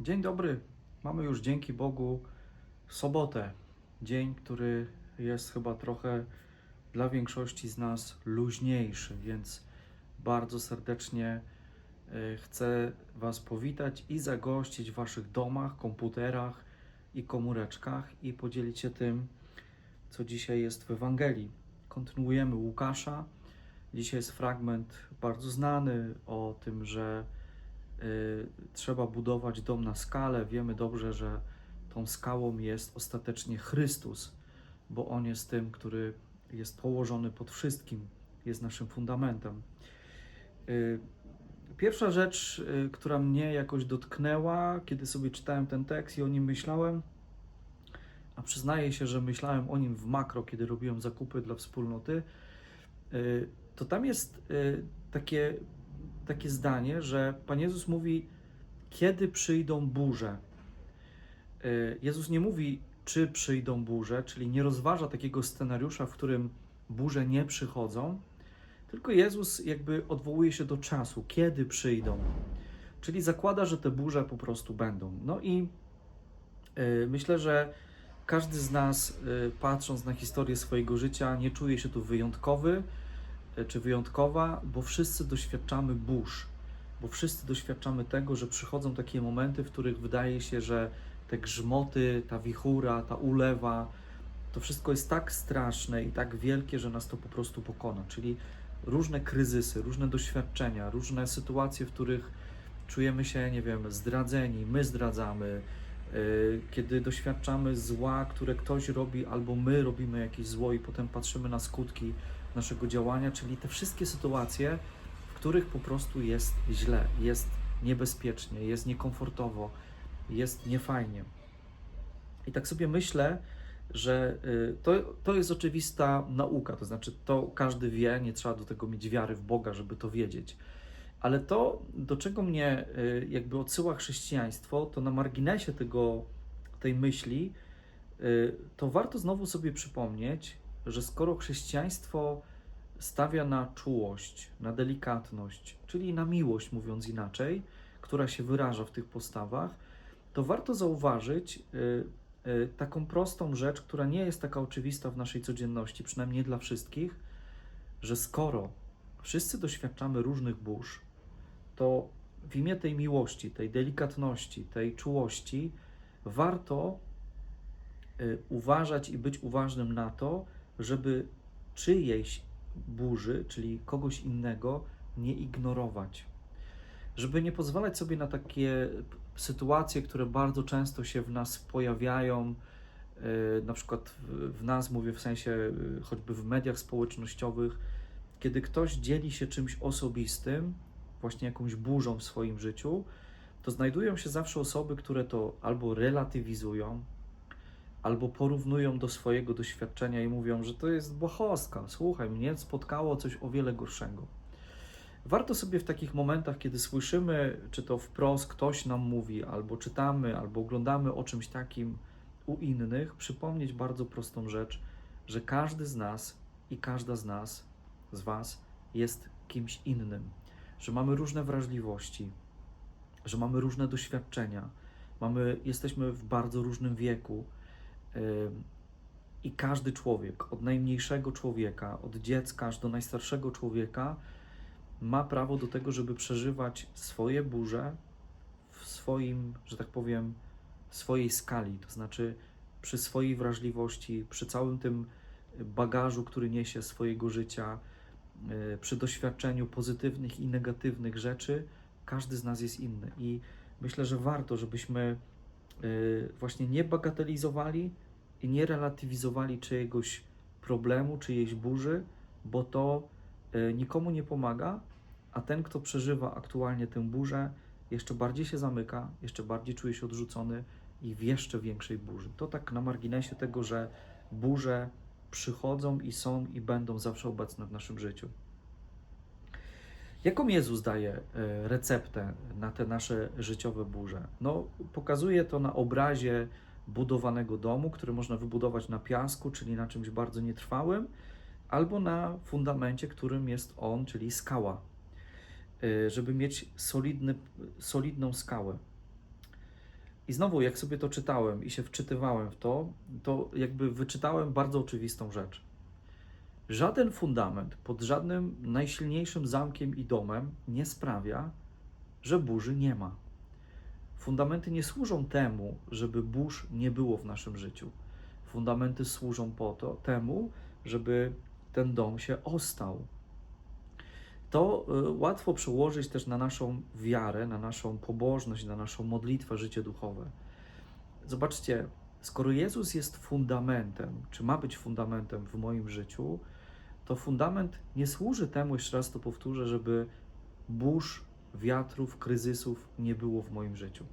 Dzień dobry. Mamy już dzięki Bogu sobotę. Dzień, który jest chyba trochę dla większości z nas luźniejszy, więc bardzo serdecznie e, chcę Was powitać i zagościć w Waszych domach, komputerach i komóreczkach i podzielić się tym, co dzisiaj jest w Ewangelii. Kontynuujemy Łukasza. Dzisiaj jest fragment bardzo znany o tym, że trzeba budować dom na skalę. Wiemy dobrze, że tą skałą jest ostatecznie Chrystus, bo On jest tym, który jest położony pod wszystkim, jest naszym fundamentem. Y, Pierwsza rzecz, y, która mnie jakoś dotknęła, kiedy sobie czytałem ten tekst i o nim myślałem, a przyznaję się, że myślałem o nim w makro, kiedy robiłem zakupy dla wspólnoty, y, to tam jest y, takie, takie zdanie, że Pan Jezus mówi, kiedy przyjdą burze. Y, Jezus nie mówi, czy przyjdą burze, czyli nie rozważa takiego scenariusza, w którym burze nie przychodzą, tylko Jezus jakby odwołuje się do czasu, kiedy przyjdą. Czyli zakłada, że te burze po prostu będą. No i y, myślę, że każdy z nas, y, patrząc na historię swojego życia, nie czuje się tu wyjątkowy czy wyjątkowa, bo wszyscy doświadczamy burz, bo wszyscy doświadczamy tego, że przychodzą takie momenty, w których wydaje się, że te grzmoty, ta wichura, ta ulewa, to wszystko jest tak straszne i tak wielkie, że nas to po prostu pokona. Czyli różne kryzysy, różne doświadczenia, różne sytuacje, w których czujemy się, nie wiem, zdradzeni, my zdradzamy, y, kiedy doświadczamy zła, które ktoś robi, albo my robimy jakieś zło i potem patrzymy na skutki naszego działania, czyli te wszystkie sytuacje, w których po prostu jest źle, jest niebezpiecznie, jest niekomfortowo, jest niefajnie. I tak sobie myślę, że y, to, to jest oczywista nauka, to znaczy to każdy wie, nie trzeba do tego mieć wiary w Boga, żeby to wiedzieć. Ale to, do czego mnie y, jakby odsyła chrześcijaństwo, to na marginesie tego, tej myśli, y, to warto znowu sobie przypomnieć, że skoro chrześcijaństwo stawia na czułość, na delikatność, czyli na miłość, mówiąc inaczej, która się wyraża w tych postawach, to warto zauważyć y, y, taką prostą rzecz, która nie jest taka oczywista w naszej codzienności, przynajmniej nie dla wszystkich, że skoro wszyscy doświadczamy różnych burz, to w imię tej miłości, tej delikatności, tej czułości, warto y, uważać i być uważnym na to, żeby czyjejś burzy, czyli kogoś innego, nie ignorować. Żeby nie pozwalać sobie na takie sytuacje, które bardzo często się w nas pojawiają, y, na przykład w- nas, mówię w sensie y, choćby w mediach społecznościowych, kiedy ktoś dzieli się czymś osobistym, właśnie jakąś burzą w swoim życiu, to znajdują się zawsze osoby, które to albo relatywizują, albo porównują do swojego doświadczenia i mówią, że to jest błahostka. Słuchaj, mnie spotkało coś o wiele gorszego. Warto sobie w takich momentach, kiedy słyszymy, czy to wprost ktoś nam mówi, albo czytamy, albo oglądamy o czymś takim u innych, przypomnieć bardzo prostą rzecz, że każdy z nas i każda z nas, z Was, jest kimś innym, że mamy różne wrażliwości, że mamy różne doświadczenia, mamy, jesteśmy w bardzo różnym wieku. I każdy człowiek, od najmniejszego człowieka, od dziecka aż do najstarszego człowieka, ma prawo do tego, żeby przeżywać swoje burze w swoim, że tak powiem, swojej skali, to znaczy przy swojej wrażliwości, przy całym tym bagażu, który niesie swojego życia, y, przy doświadczeniu pozytywnych i negatywnych rzeczy, każdy z nas jest inny. I myślę, że warto, żebyśmy właśnie nie bagatelizowali i nie relatywizowali czyjegoś problemu, czyjejś burzy, bo to y, nikomu nie pomaga, a ten, kto przeżywa aktualnie tę burzę, jeszcze bardziej się zamyka, jeszcze bardziej czuje się odrzucony i w jeszcze większej burzy. To tak na marginesie tego, że burze przychodzą i są i będą zawsze obecne w naszym życiu. Jaką Jezus daje e, receptę na te nasze życiowe burze? No, pokazuje to na obrazie budowanego domu, który można wybudować na piasku, czyli na czymś bardzo nietrwałym, albo na fundamencie, którym jest on, czyli skała. E, Żeby mieć solidny, solidną skałę. I znowu, jak sobie to czytałem i się wczytywałem w to, to jakby wyczytałem bardzo oczywistą rzecz. Żaden fundament pod żadnym najsilniejszym zamkiem i domem nie sprawia, że burzy nie ma. Fundamenty nie służą temu, żeby burz nie było w naszym życiu. Fundamenty służą po to, temu, żeby ten dom się ostał. To y, łatwo przełożyć też na naszą wiarę, na naszą pobożność, na naszą modlitwę, życie duchowe. Zobaczcie, skoro Jezus jest fundamentem, czy ma być fundamentem w moim życiu, to fundament nie służy temu, jeszcze raz to powtórzę, żeby burz, wiatrów, kryzysów nie było w moim życiu.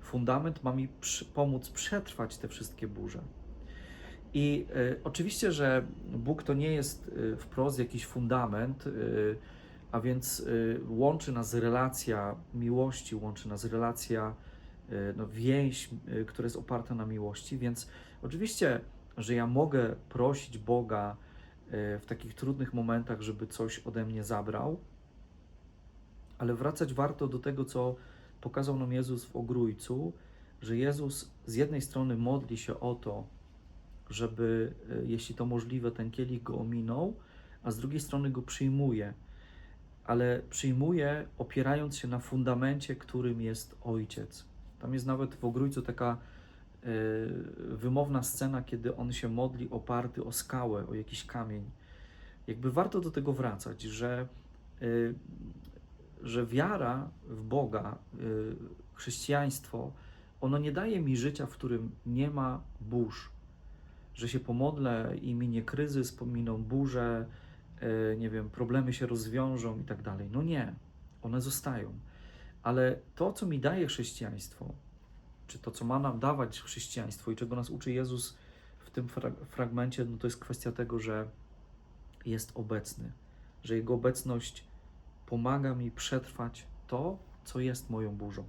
Fundament ma mi przy, pomóc przetrwać te wszystkie burze. I y, oczywiście, że Bóg to nie jest y, wprost jakiś fundament, y, a więc y, łączy nas relacja miłości, łączy nas relacja, y, no, więź, y, która jest oparta na miłości. Więc oczywiście, że ja mogę prosić Boga w takich trudnych momentach, żeby coś ode mnie zabrał, ale wracać warto do tego, co pokazał nam Jezus w Ogrójcu, że Jezus z jednej strony modli się o to, żeby, e, jeśli to możliwe, ten kielich go ominął, a z drugiej strony go przyjmuje, ale przyjmuje opierając się na fundamencie, którym jest Ojciec. Tam jest nawet w Ogrójcu taka e, wymowna scena, kiedy on się modli oparty o skałę, o jakiś kamień. Jakby warto do tego wracać, że, e, że wiara w Boga, chrześcijaństwo, ono nie daje mi życia, w którym nie ma burz, że się pomodlę i minie kryzys, pominą burze, nie wiem, problemy się rozwiążą i tak dalej. No nie, one zostają. Ale to, co mi daje chrześcijaństwo, czy to, co ma nam dawać chrześcijaństwo i czego nas uczy Jezus w tym fragmencie, no to jest kwestia tego, że jest obecny, że Jego obecność pomaga mi przetrwać to, co jest moją burzą.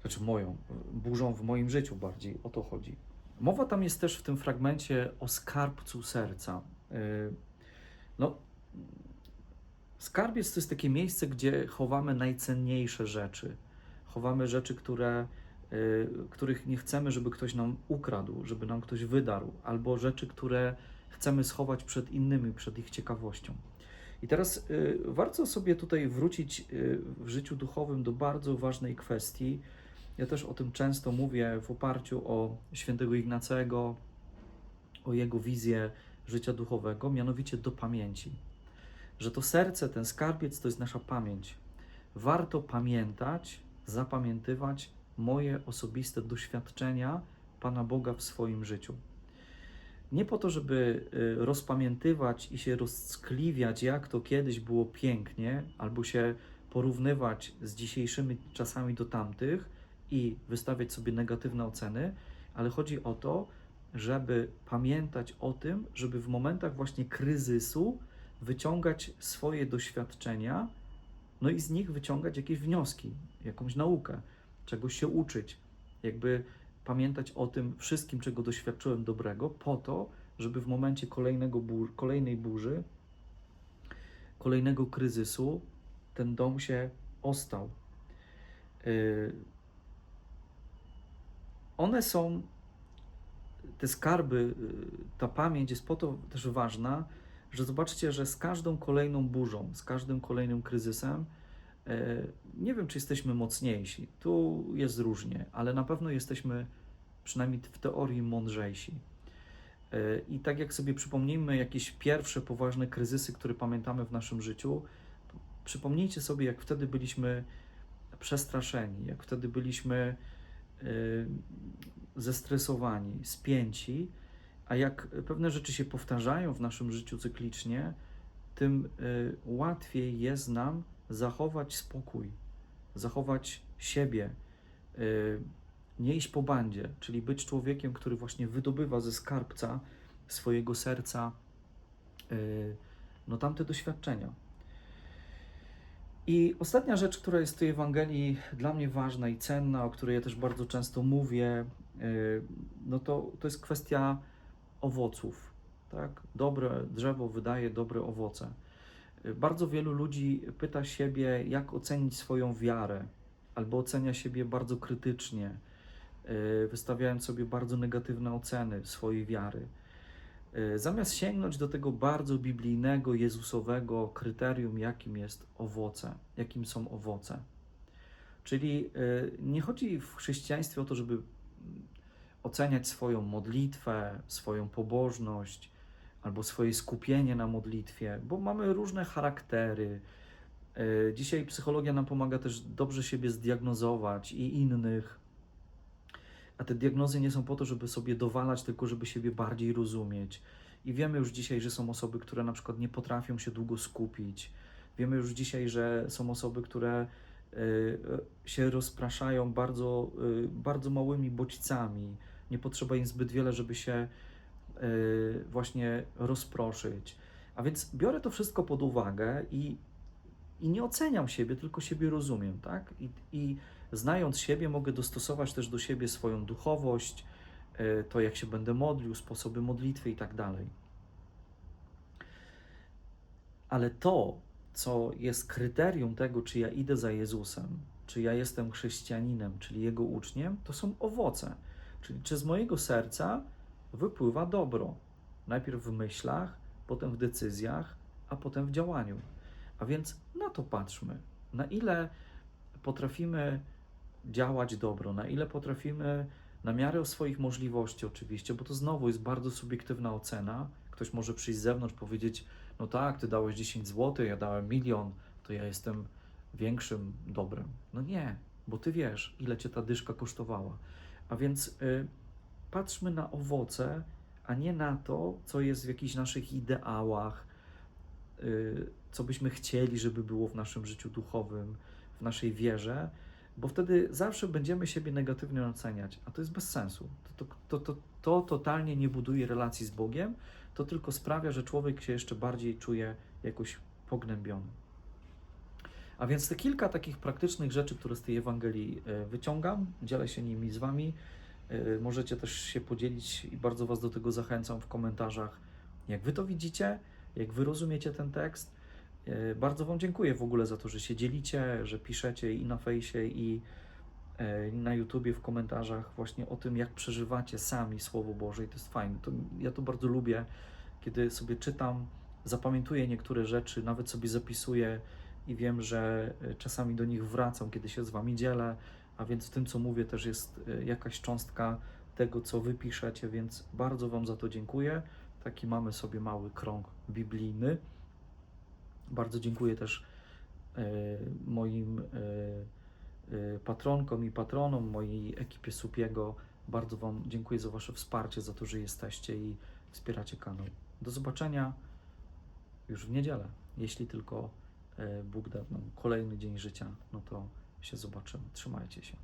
Znaczy moją, burzą w moim życiu bardziej, o to chodzi. Mowa tam jest też w tym fragmencie o skarbcu serca. Y, no, skarbiec to jest takie miejsce, gdzie chowamy najcenniejsze rzeczy. Chowamy rzeczy, które, których nie chcemy, żeby ktoś nam ukradł, żeby nam ktoś wydarł, albo rzeczy, które chcemy schować przed innymi, przed ich ciekawością. I teraz y, warto sobie tutaj wrócić w życiu duchowym do bardzo ważnej kwestii, ja też o tym często mówię w oparciu o świętego Ignacego, o jego wizję życia duchowego, mianowicie do pamięci. Że to serce, ten skarbiec to jest nasza pamięć. Warto pamiętać, zapamiętywać moje osobiste doświadczenia Pana Boga w swoim życiu. Nie po to, żeby y, rozpamiętywać i się rozckliwiać, jak to kiedyś było pięknie, albo się porównywać z dzisiejszymi czasami do tamtych, i wystawiać sobie negatywne oceny, ale chodzi o to, żeby pamiętać o tym, żeby w momentach właśnie kryzysu wyciągać swoje doświadczenia, no i z nich wyciągać jakieś wnioski, jakąś naukę, czegoś się uczyć, jakby pamiętać o tym wszystkim, czego doświadczyłem dobrego, po to, żeby w momencie kolejnego bur kolejnej burzy, kolejnego kryzysu, ten dom się ostał. Yy, one są, te skarby, y, ta pamięć jest po to też ważna, że zobaczcie, że z każdą kolejną burzą, z każdym kolejnym kryzysem, nie wiem, czy jesteśmy mocniejsi. Tu jest różnie, ale na pewno jesteśmy przynajmniej w teorii mądrzejsi. E, I tak jak sobie przypomnimy jakieś pierwsze poważne kryzysy, które pamiętamy w naszym życiu, przypomnijcie sobie, jak wtedy byliśmy przestraszeni, jak wtedy byliśmy Y, zestresowani, spięci, a jak pewne rzeczy się powtarzają w naszym życiu cyklicznie, tym łatwiej jest nam zachować spokój, zachować siebie, y, nie iść po bandzie, czyli być człowiekiem, który właśnie wydobywa ze skarbca swojego serca no tamte doświadczenia. I ostatnia rzecz, która jest w tej Ewangelii dla mnie ważna i cenna, o której ja też bardzo często mówię, y, no to, to jest kwestia owoców. Tak? Dobre drzewo wydaje dobre owoce. Bardzo wielu ludzi pyta siebie, jak ocenić swoją wiarę. albo ocenia siebie bardzo krytycznie, y, wystawiając sobie bardzo negatywne oceny swojej wiary. Y, Zamiast sięgnąć do tego bardzo biblijnego, jezusowego kryterium, jakim jest owoce, jakim są owoce. Czyli y, nie chodzi w chrześcijaństwie o to, żeby mm, oceniać swoją modlitwę, swoją pobożność albo swoje skupienie na modlitwie, bo mamy różne charaktery. Y, Dzisiaj psychologia nam pomaga też dobrze siebie zdiagnozować i innych. A te diagnozy nie są po to, żeby sobie dowalać, tylko żeby siebie bardziej rozumieć. I wiemy już dzisiaj, że są osoby, które na przykład nie potrafią się długo skupić. Wiemy już dzisiaj, że są osoby, które y, się rozpraszają bardzo, y, bardzo małymi bodźcami. Nie potrzeba im zbyt wiele, żeby się właśnie rozproszyć. A więc biorę to wszystko pod uwagę i, i nie oceniam siebie, tylko siebie rozumiem, tak? I, i znając siebie, mogę dostosować też do siebie swoją duchowość, y, to jak się będę modlił, sposoby modlitwy i tak dalej. Ale to, co jest kryterium tego, czy ja idę za Jezusem, czy ja jestem chrześcijaninem, czyli Jego uczniem, to są owoce. Czyli czy z mojego serca wypływa dobro. Najpierw w myślach, potem w decyzjach, a potem w działaniu. A więc na to patrzmy. Na ile potrafimy działać dobro, na ile potrafimy na miarę swoich możliwości, oczywiście, bo to znowu jest bardzo subiektywna ocena. Ktoś może przyjść z zewnątrz, powiedzieć: No tak, ty dałeś 10 zł, ja dałem milion, to ja jestem większym dobrem. No nie, bo ty wiesz, ile cię ta dyszka kosztowała. A więc y, patrzmy na owoce, a nie na to, co jest w jakichś naszych ideałach, y, co byśmy chcieli, żeby było w naszym życiu duchowym, w naszej wierze, bo wtedy zawsze będziemy siebie negatywnie oceniać, a to jest bez sensu. To, to, to, to, to totalnie nie buduje relacji z Bogiem, to tylko sprawia, że człowiek się jeszcze bardziej czuje jakoś pognębiony. A więc te kilka takich praktycznych rzeczy, które z tej Ewangelii e, wyciągam, dzielę się nimi z Wami. E, Możecie też się podzielić i bardzo Was do tego zachęcam w komentarzach, jak Wy to widzicie, jak Wy rozumiecie ten tekst. E, Bardzo Wam dziękuję w ogóle za to, że się dzielicie, że piszecie i na fejsie, i i na YouTubie w komentarzach właśnie o tym, jak przeżywacie sami Słowo Boże i to jest fajne. To, ja to bardzo lubię, kiedy sobie czytam, zapamiętuję niektóre rzeczy, nawet sobie zapisuję i wiem, że czasami do nich wracam, kiedy się z Wami dzielę, a więc w tym, co mówię, też jest e, jakaś cząstka tego, co Wy piszecie, więc bardzo Wam za to dziękuję. Taki mamy sobie mały krąg biblijny. Bardzo dziękuję też e, moim e, patronkom i patronom, mojej ekipie Supiego. Bardzo Wam dziękuję za Wasze wsparcie, za to, że jesteście i wspieracie kanał. Do zobaczenia już w niedzielę. Jeśli tylko Bóg da nam kolejny dzień życia, no to się zobaczymy. Trzymajcie się.